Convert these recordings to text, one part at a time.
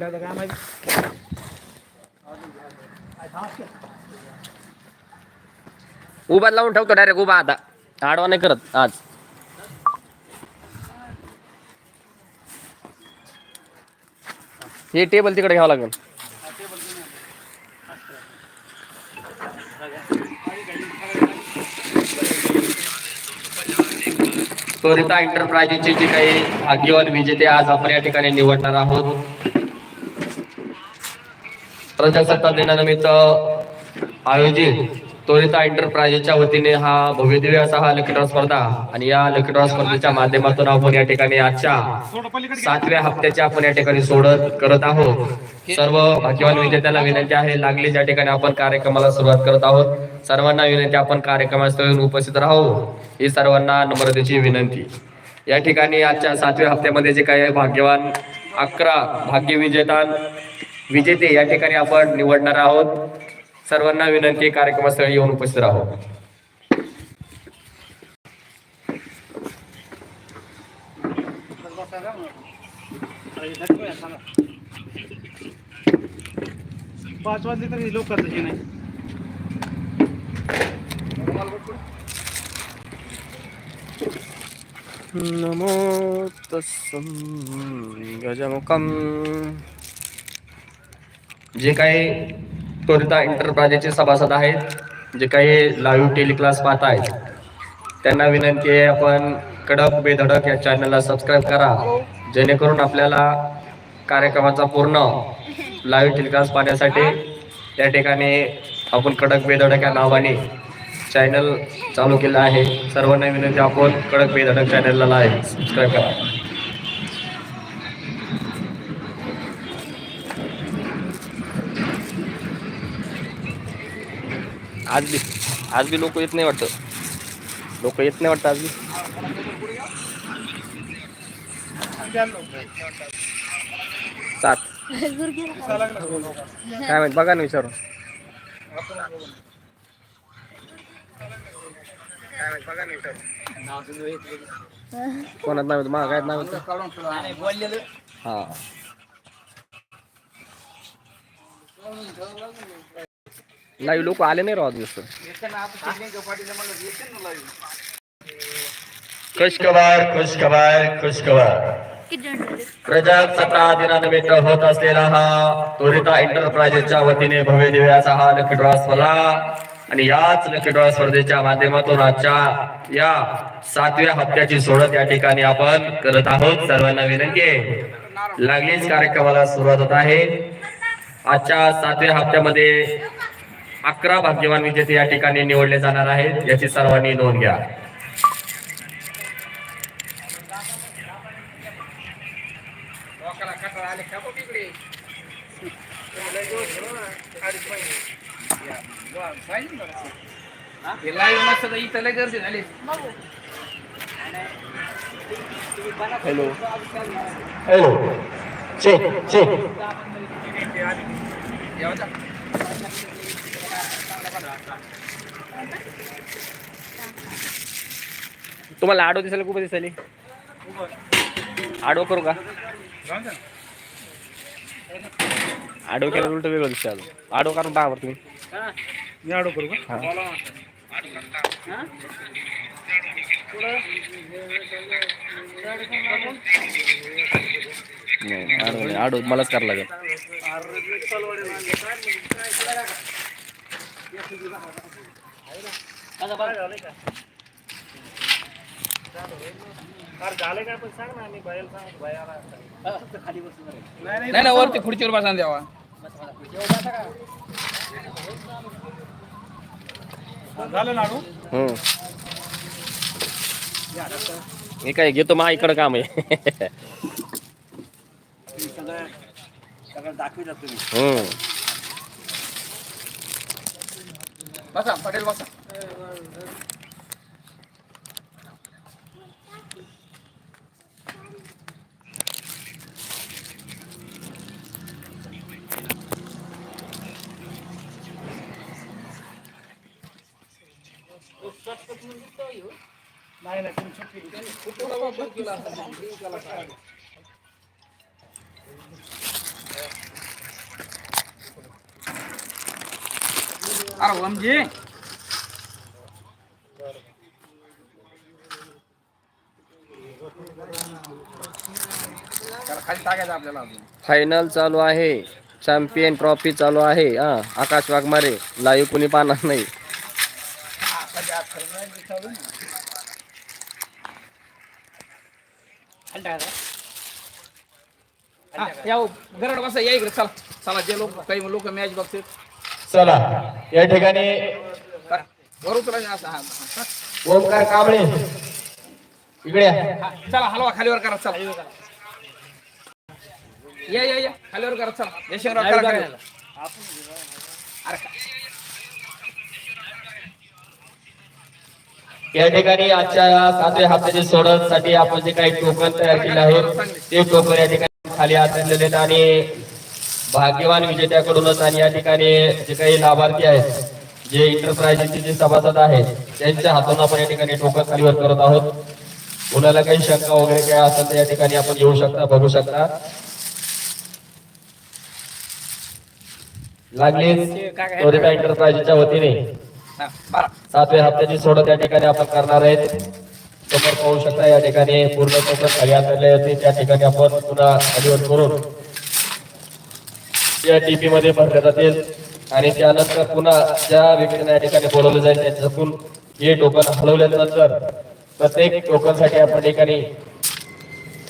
काय माहिती उभा लावून ठेवतो डायरेक्ट उभा आता आडवा नाही करत आज हे टेबल तिकडे घ्यावं लागेल स्वरिता एंटरप्राइजेसचे जे काही भाग्यवान विजेते आज आपण या ठिकाणी निवडणार आहोत. प्रजासत्ताक दिनानिमित्त आयोजित त्वरिता एंटरप्राइजेसच्या वतीने हा भव्यदिव्य असा हा लकी स्पर्धा आणि या लकी स्पर्धेच्या माध्यमातून आपण या ठिकाणी आजच्या सातव्या हप्त्याच्या आपण या ठिकाणी सोडत करत आहोत. सर्व भाग्यवान विजेत्याला विनंती आहे लागली ज्या ठिकाणी आपण कार्यक्रमाला सुरुवात करत आहोत. सर्वांना विनंती आपण कार्यक्रमास्थळी उपस्थित राहू. ही सर्वांना नम्रतेची विनंती. या ठिकाणी आजच्या सातव्या हप्त्यामध्ये जे काही भाग्यवान अकरा भाग्य विजेता या ठिकाणी आपण निवडणार आहोत. सर्वांना विनंती कार्यक्रमास्थळी येऊन उपस्थित राहू. पाच वाजले तरी लोक तशी नाही. नमो तस्सम गजमुखम जे काही त्वरिता एंटरप्राइजेसचे सभासद आहेत जे काही लाईव्ह टेलिक्लास पाहत आहेत त्यांना विनंती आहे आपण कडक बेधडक या चॅनलला सबस्क्राईब करा. जेणेकरून आपल्याला कार्यक्रमाचा पूर्ण लाईव्ह टेलिकास्ट पाहण्यासाठी त्या ठिकाणी आपण कडक बेधडक या नावाने चॅनल चालू केलं आहे. सर्वांना विनंती आपण कडक बेधडक चॅनलला आहे सबस्क्राईब करा. आज बी आज बी लोक येत नाही वाटतं. लोक येत नाही वाटतं आज बी. सात. काय माहीत बघा ना विचारून. कोणात नाव होतं माझं काय नाव होतं. हा. लाईव्ह लोक आले नाही राहत दिवस खुशखबर खुशखबर खुशखबर. प्रजासत्ता दिनानिमित्त होत असलेला हा तोरिता एंटरप्राइजेसच्या वतीने भव्य दिव्याचा हा लकी ड्रॉ स्पर्धा आणि याच लकी ड्रॉ स्पर्धेच्या माध्यमातून आजच्या या सातव्या हप्त्याची सोडत या ठिकाणी आपण करत आहोत. सर्वांना विनंती आहे. लागलीच कार्यक्रमाला सुरुवात होत आहे. आजच्या सातव्या हप्त्यामध्ये अकरा भाग्यवान विजेते या ठिकाणी निवडले जाणार आहेत. याची सर्वांनी नोंद घ्या. हॅलो हॅलो चेक चेक तुम्हाला आडो दिसायला खूप दिसायली. आडो करू का? आडो केलं उलट वेगळं दिसतं अजून. आडो करून टाका बरं तुम्ही. मी आडो करू का? हा. नाही आडो नाही. आडो मलाच करावं लागेल. फार झालं काय पण सांग ना मी बाहेर सांग बाहेर खाली बसून नाही नाही ना वरती खुर्चीवर बसा द्यावा. झालं लाडू? हम्म. हे काय घेतो मा इकडं काम आहे. सगळं सगळं दाखविलं तुम्ही. बसा पटेल बसा. नाही नाही तुम्ही सुट्टी अरे ओमजी त्याला खाली टाकायचं आपल्याला अजून. फायनल चालू आहे. चॅम्पियन ट्रॉफी चालू आहे. हा आकाश वाघमारे लाईव्ह कुणी पाहणार नाही. खाली. हा, या हो, गरड बसा या इकडे चला. चला जे लोक काही लोक मॅच बघतील. चला या ठिकाणी. ओमकार कांबळे इकडे या. चला हलवा खालीवर करा चला या या या खालीवर करा चला यशवंतराव करा. अरे या ठिकाणी आजच्या सातव्या हप्त्याची सोडत साठी आपण जे काही टोकन तयार केले आहेत ते टोकन या ठिकाणी खाली आहेत आणि भाग्यवान विजेत्याकडूनच आणि या ठिकाणी जे काही लाभार्थी आहेत जे इंटरप्राइजेसचे जे सभासद आहेत त्यांच्या हातून आपण या ठिकाणी टोकन खालीवर करत आहोत. कोणाला काही शंका वगैरे काय असेल तर या ठिकाणी आपण येऊ शकता बघू शकता. लागलीच त्वरिता एंटरप्राइजेसच्या वतीने. सातव्या हप्त्याची सोडत या ठिकाणी आपण करणार आहेत. समोर पाहू शकता या ठिकाणी पूर्ण टोकन खाली आणलेले होते त्या ठिकाणी आपण पुन्हा खालीवर करून या टीपी मध्ये भरल्या जातील आणि त्यानंतर पुन्हा ज्या व्यक्तीने या ठिकाणी बोलवलं जाईल त्यांच्याकडून हे टोकन हलवल्यानंतर प्रत्येक टोकनसाठी आपण ठिकाणी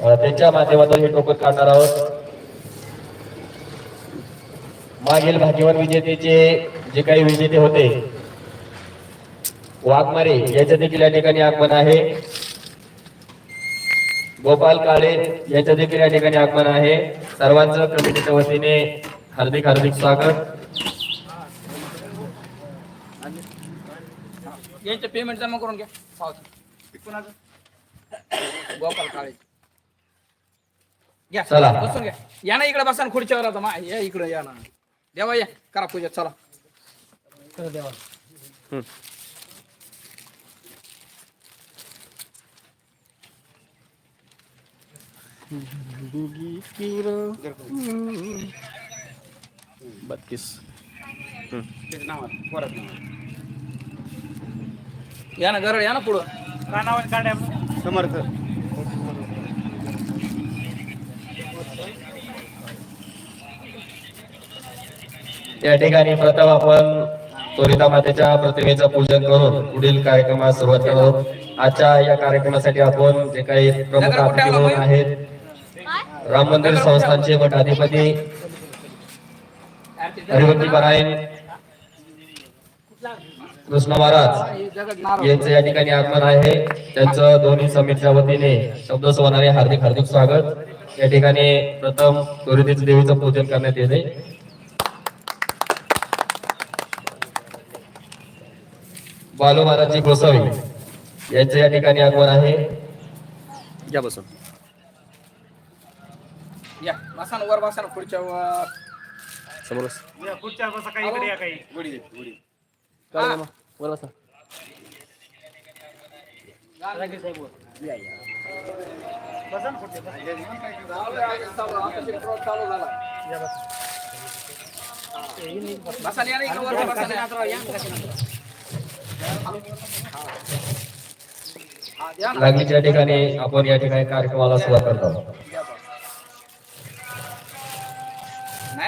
त्यांच्या माध्यमातून हे टोकन काढणार आहोत. मागील भाग्यवान विजेतेचे जे काही विजेते होते वाघमारे याच्या देखील या ठिकाणी आगमन आहे. गोपाल काळे याच्या देखील या ठिकाणी आगमन आहे. सर्वांचं कमिटीच्या वतीने हार्दिक हार्दिक स्वागत. यांचे पेमेंट जमा करून घ्या. पावती. कुणाचं गोपाल काळे. घ्या. चला. बसून घ्या. या ना इकडे बसा ना खुर्चीवर आता मा या इकडे या ना. देवा या. करा पूजा. चला. बत्तीस. या ना गरड या ना पुढं. काय नाव आहे? काढ्या आपलं? समर्थ या ठिकाणी प्रथम आपण त्वरिता मातेच्या प्रतिमेचं पूजन करून पुढील कार्यक्रमास सुरुवात करतो आजच्या या कार्यक्रमासाठी आपण जे काही प्रमुख अतिथी म्हणून आहेत राम मंदिर संस्थानचे मठाधिपती हरिभक्ती परायण कृष्ण महाराज यांचं या ठिकाणी आगमन आहे. त्यांचं दोन्ही समितीच्या वतीने शब्द सोनारे हार्दिक हार्दिक स्वागत. या ठिकाणी प्रथम त्वरितीच देवीचं पूजन करण्यात येते. बालू महाराजजी गोसावी यांचं या ठिकाणी आगमन आहे. या बसून या बसा वर बसा खुर्च्या खुर्च्यावर समोर या पुढच्या बसा काही इकडे या काही हा. वर बसा राकेश साहेब वर. या, या. बसा ना पुढच्या, बसा. चालू आहे, चालू आहे. आता पेट्रोल चालू झाला. या, बसा. हे, हे, बसा. बसा ना, या ना इकडे वर बसा ना. काशीनाथराव, या ना, काशीनाथराव. हा, या ना. लागलीच्या ठिकाणी आपण या ठिकाणी कार्यक्रमाला सुरुवात करतो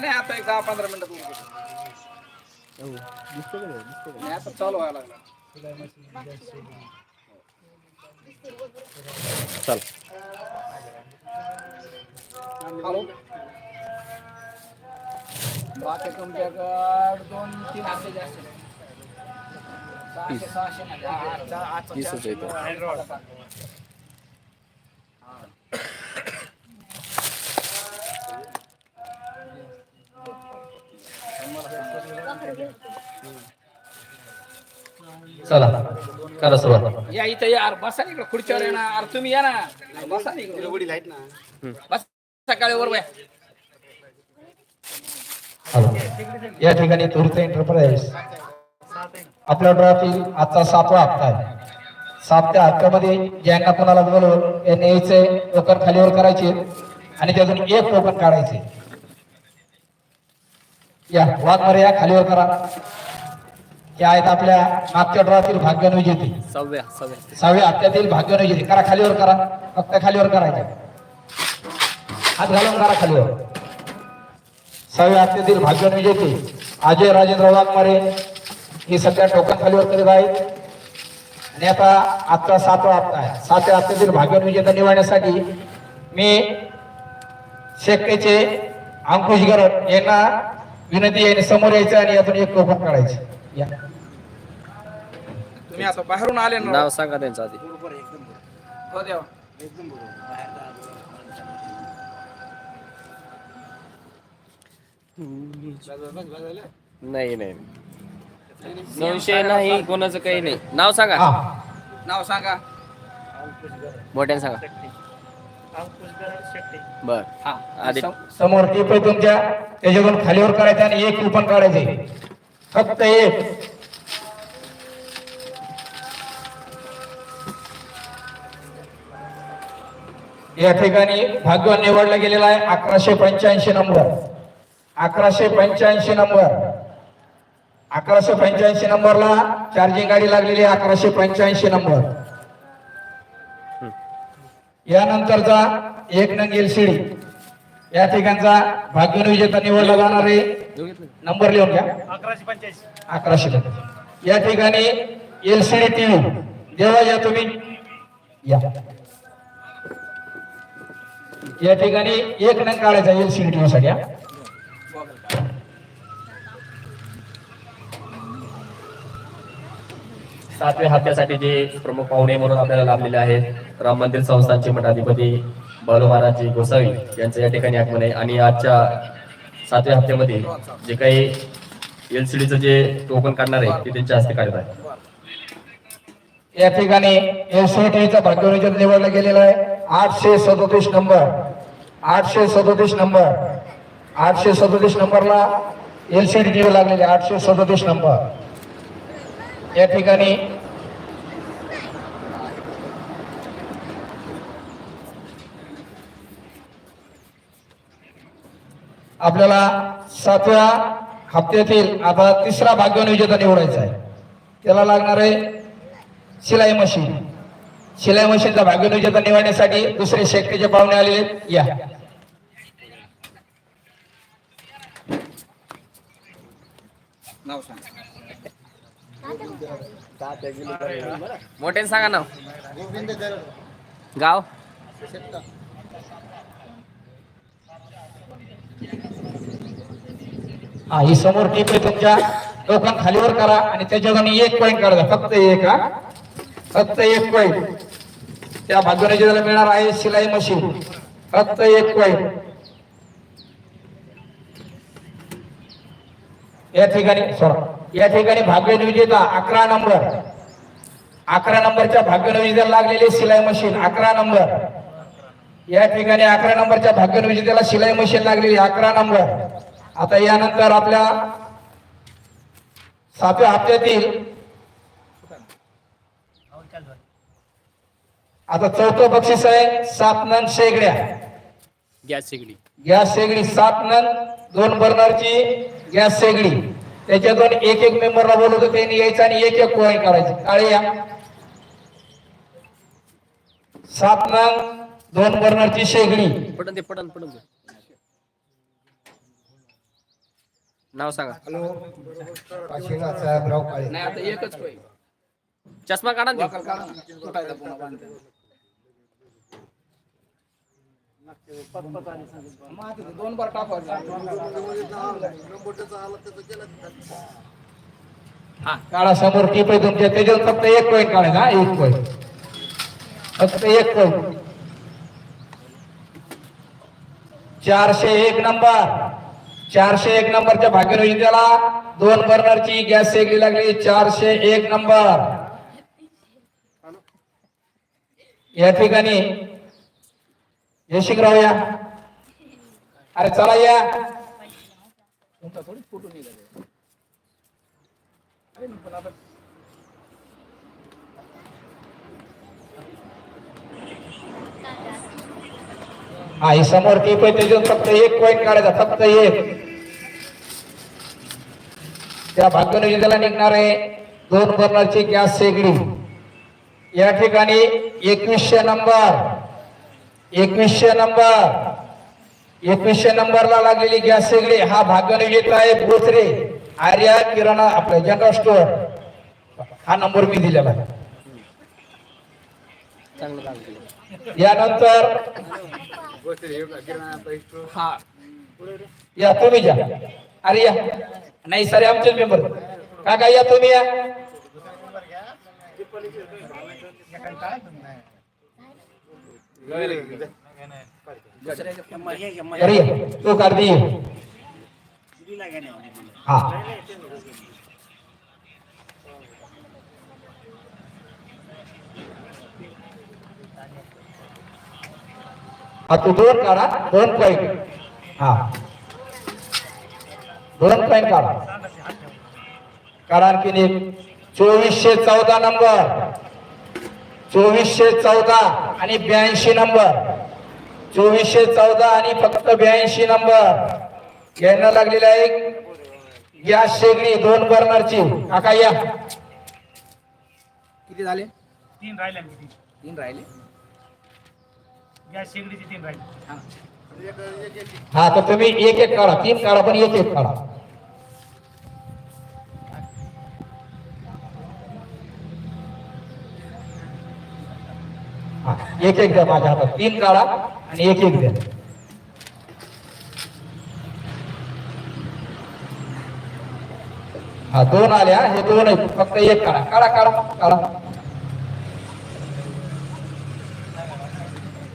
नाही नाही आता एक दहा पंधरा मिनिटात उरकू. नाही आता चालू व्हायला लागला चल हॅलो बाकी तुमच्याकडे दोन तीन हप्ते जास्त. सहाशे सहाशे नाही. हा, आजचा- आजचा तीसच आहे चारशे तो. हैदराबाद. चला करा सुरुवात. या इथं या अरे बसा ना इकडे खुर्चीवर या ना. अरे तुम्ही या ना. बसा ना इकडे आहेत ना. बस सकाळी वर वया हॅलो. या ठिकाणी तुर्त एंटरप्राइज आपल्या ड्रॉतील आजचा सातवा हप्ता आहे. सातव्या हप्त्यामध्ये ज्यांना कोणाला बोलवून यांनी यायचे टोकन खालीवर करायचे आणि त्यातून एक टोकन काढायचे. या वाघमारे या खालीवर करा. हे आहेत आपल्या मागच्या ड्रॉतील भाग्यन विजेते सहाव्या हप्त्यातील भाग्यन विजेते करा खालीवर करा. फक्त खालीवर करायचे. हात घालून करा खालीवर. सहाव्या हप्त्यातील भाग्यन विजेते अजय राजेंद्र वाघमारे हे सध्या टोकन खालीवर करीत आहेत. आणि आता आजचा सातवा हप्ता आहे. सातव्या हप्त्यातील भाग्यन विजेता निवडण्यासाठी मी शेकटेचे अंकुश गरड यांना विनंती आहे समोर यायचं आणि यातून एक टोकन काढायचं. या. तुम्ही आता बाहेरून आले ना. नाव सांगा त्यांचं आधी. हो देवा. नाही नाही. संशय नाही कोणाचं काही नाही. नाव सांगा. हा. नाव सांगा. मोठ्याने सांगा. बर. हा. आधी. सम- समोर टीप तुमच्या त्याच्याकडून खालीवर करायचं आणि एक कुपन काढायचे. फक्त एक. या ठिकाणी भाग्यवान निवडला गेलेला आहे अकराशे पंच्याऐंशी नंबर. अकराशे पंच्याऐंशी नंबर. अकराशे पंच्याऐंशी नंबरला चार्जिंग गाडी लागलेली आहे अकराशे पंच्याऐंशी नंबर. यानंतरचा एक नंग एलसीडी या ठिकाणचा भाग्यन विजेता निवडला जाणार आहे. नंबर लिहून घ्या. अकराशे पंच्याऐंशी. अकराशे या ठिकाणी एलसीडी टीव्ही जेव्हा या तुम्ही. या. या ठिकाणी एक नंग काढायचा एलसीडी टीव्ही साठी हा. सातव्या हप्त्यासाठी जे प्रमुख पाहुणे म्हणून आपल्याला लाभलेले आहेत राम मंदिर संस्थानचे मठाधिपती बालू महाराजजी गोसावी यांचं या ठिकाणी आगमन आहे. आणि आजच्या सातव्या हप्त्यामध्ये जे काही एलसीडीचं जे टोकन काढणार आहे ते त्यांच्या हस्ते काढत आहे. या ठिकाणी एलसीडीचा भाग्यवान विजेता निवडला गेलेला आहे. आठशे सदोतीस नंबर. आठशे सदोतीस नंबर. आठशे सदोतीस नंबरला एलसीडी टीव्ही लागलेली आठशे सदोतीस नंबर. या ठिकाणी आपल्याला सातव्या हप्त्यातील आता तिसरा भाग्यविजेता निवडायचा आहे. त्याला लागणार आहे शिलाई मशीन. शिलाई मशीनचा भाग्यवान विजेता निवडण्यासाठी दुसरे शेकटीचे पाहुणे आलेले. या. मोठ्याने सांगा नाव. गाव? हा ही समोर टीप आहे तुमच्या. टोकन खालीवर करा आणि त्याच्यातून एक पॉईंट काढा. फक्त एक हा. फक्त एक पॉईंट त्या भाग्यवान मिळणार आहे शिलाई मशीन. फक्त एक पॉईंट या ठिकाणी सॉरी या ठिकाणी भाग्यवान विजेता अकरा नंबर. अकरा नंबरच्या भाग्यवान विजेत्याला लागलेली शिलाई मशीन. अकरा नंबर. या ठिकाणी अकरा नंबरच्या भाग्यवान विजेत्याला शिलाई मशीन लागलेली अकरा नंबर. आता यानंतर आपल्या सातव्या हप्त्यातील आता चौथं बक्षीस आहे सात नन शेगड्या. गॅस शेगडी. गॅस शेगडी सात नन दोन बर्नरची गॅस शेगडी. त्याच्यातून एक एक मेंबरला बोलवतो त्यांनी यायचं आणि एक एक कोणी करायचे काळे या सात नन दोन बर्नरची शेगडी. पडून दे पडून पडून दे. नाव सांगा. नाही आता एकच चष्मा काढा ना. दोन बार हा काळा समोर टीप आहे तुमच्या. त्याच्यावर फक्त एक पॉईंट काढायचा हा, एक पॉईंट फक्त एक पॉईंट चारशे एक नंबर चारशे एक नंबरच्या भाग्यवान त्याला. दोन बर्नरची गॅस शेगडी लागली चारशे एक नंबर या ठिकाणी यशिकराव या अरे चला या. तुमचा थोडी फोटो निघाले अरे पण आता हा ही समोर टीप आहे त्याच्यातून फक्त एक पॉईंट काढायचा फक्त एक. त्या भाग्यनियोजितला निघणार आहे दोन बर्नरची गॅस शेगडी. या ठिकाणी एकवीसशे नंबर. एकवीसशे नंबर. एकवीसशे नंबरला लागलेली गॅस शेगडी हा भाग्यनिवेदित आहे बोचरे आर्या किराणा आपलं जनरल स्टोअर हा नंबर मी दिलेला यानंतर हा. या तुम्ही जा. अरे या. नाही सर आमचे मेंबर काका या तुम्ही या. तू कर ये. हा हा दोन काढा दोन पॉईंट हा दोन पॉईंट काढा कारण की चोवीसशे चौदा नंबर चोवीसशे चौदा आणि ब्याऐंशी नंबर. चोवीसशे चौदा आणि फक्त ब्याऐंशी नंबर. यांना लागलेला एक गॅस शेगडी दोन बर्नरची. काका या. किती झाले? तीन राहिले तीन तीन राहिले? गॅस शेगडीचे तीन राहिले. हा. हा तर तुम्ही एक एक काढा. तीन काढा पण एक एक काढा. हा, एक एक द्या माझ्या हातात. तीन काढा आणि एक एक द्या. हा दोन आल्या. हे दोन आहेत. फक्त एक काढा. काढा काढा काढा.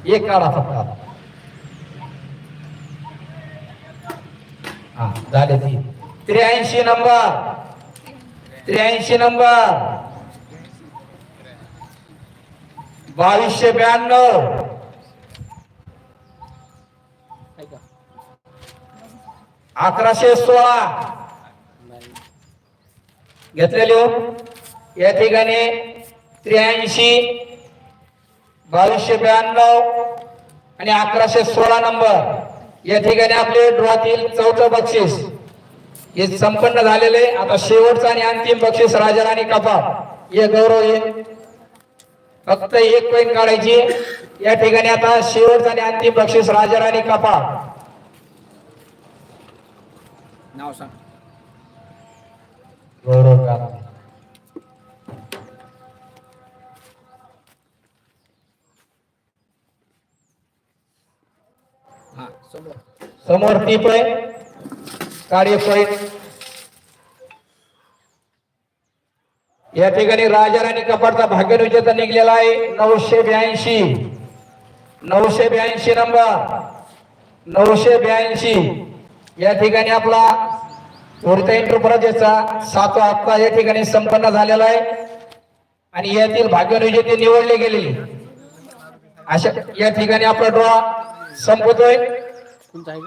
एक काढा फक्त हा झाले ती त्र्याऐंशी नंबर. त्र्याऐंशी नंबर. बावीसशे ब्याण्णव. अकराशे सोळा. घेतलेले हो. या ठिकाणी त्र्याऐंशी बावीसशे ब्याण्णव आणि अकराशे सोळा नंबर. या ठिकाणी आपले ड्रॉतील चौथं बक्षीस. हे संपन्न झालेले. आता शेवटचं आणि अंतिम बक्षीस राजाराणी कपाप हे गौरव हे फक्त एक पॉईंट काढायची. या ठिकाणी आता शेवटचं आणि अंतिम बक्षीस राजाराणी कपाप नाव सांग. गौरव हा समोर. टीप आहे काळी पॉईंट या ठिकाणी राजाराणी कपाटचा भाग्य विजेता निघलेला आहे. नऊशे ब्याऐंशी. नऊशे ब्याऐंशी नंबर नऊशे ब्याऐंशी. या ठिकाणी आपला उडता एंटरप्राइजेसचा सातवा हप्ता या ठिकाणी संपन्न झालेला आहे. आणि यातील भाग्य विजेते निवडले गेलेले अशा या ठिकाणी आपला ड्रॉ संपतोय. आहे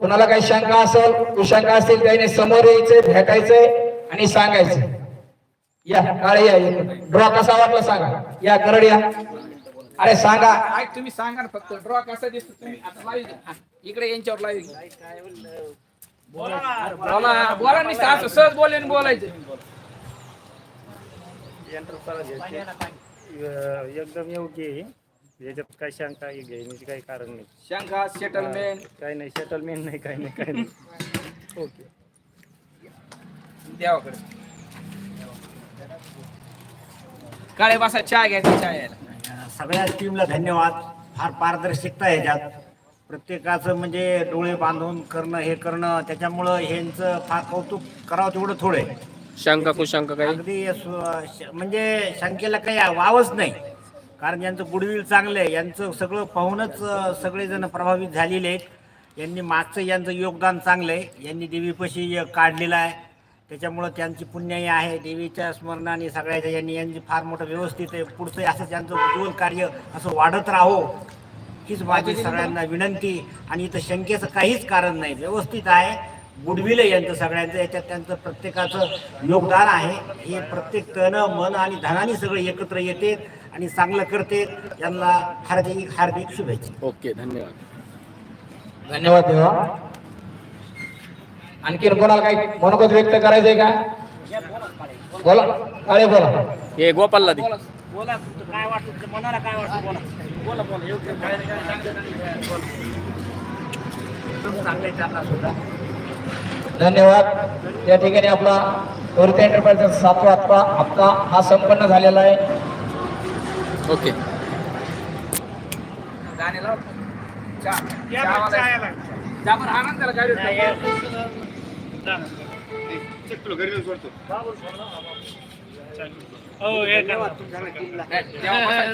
कुणाला काही शंका असेल कुशंका असतील त्याने समोर यायचंय भेटायचंय आणि सांगायचं या काळे या ड्रॉ कसा वाटला सांगा. या करड या अरे सांगा. काय तुम्ही सांगा ना फक्त. ड्रॉ कसा दिसतो तुम्ही? आता. हा, इकडे यांच्यावर द्या. बोला. बोला. नाही असं सहज बोले बोलायचं. एकदम योग्य आहे. याच्यात काही शंका घेण्याची काही कारण नाही. शंका सेटलमेंट काही नाही सेटलमेंट नाही काही नाही काही नाही. ओके देवाकडे. काळे बसा चहा घ्यायचा चहा यायला सगळ्या टीमला धन्यवाद. फार पारदर्शकता आहे याच्यात प्रत्येकाचं म्हणजे डोळे बांधून करणं हे करणं त्याच्यामुळं ह्यांचं फार कौतुक करावं तेवढं थोडं आहे. शंका कुशंका काही? अगदी श- म्हणजे शंकेला काही वावच नाही. कारण यांचं गुडविल चांगलं आहे यांचं सगळं पाहूनच अं, सगळेजण प्रभावित झालेले आहेत. यांनी मागचं यांचं योगदान चांगलं आहे. यांनी देवीपाशी काढलेलं आहे. त्याच्यामुळं त्यांची पुण्याई आहे देवीच्या स्मरणाने सगळ्याच्या यांनी यांची फार मोठं व्यवस्थित आहे. पुढचं असं त्यांचं उज्ज्वल कार्य असं वाढत राहो हीच माझी सगळ्यांना विनंती. आणि इथं शंकेचं काहीच कारण नाही. व्यवस्थित आहे. गुडविल आहे यांचं सगळ्यांचं. याच्यात त्यांचं प्रत्येकाचं योगदान आहे. हे प्रत्येक तन मन आणि धनाने सगळे एकत्र येते आणि चांगलं करते. यांना हार्दिक हार्दिक शुभेच्छा. ओके धन्यवाद. धन्यवाद देवा. आणखीन कोणाला काही मनोगत व्यक्त करायचंय का? बोला. काळे बोला. हे गोपालला दे. बोला काय वाटतं? तुमच्या मनाला काय वाटतं? बोला. बोला योग्य काय धन्यवाद. या ठिकाणी आपला त्वरित एंटरप्राइजचा सातवा हप्ता हप्ता हा संपन्न झालेला आहे. ओके. गाणे लाव चहा चहावाला.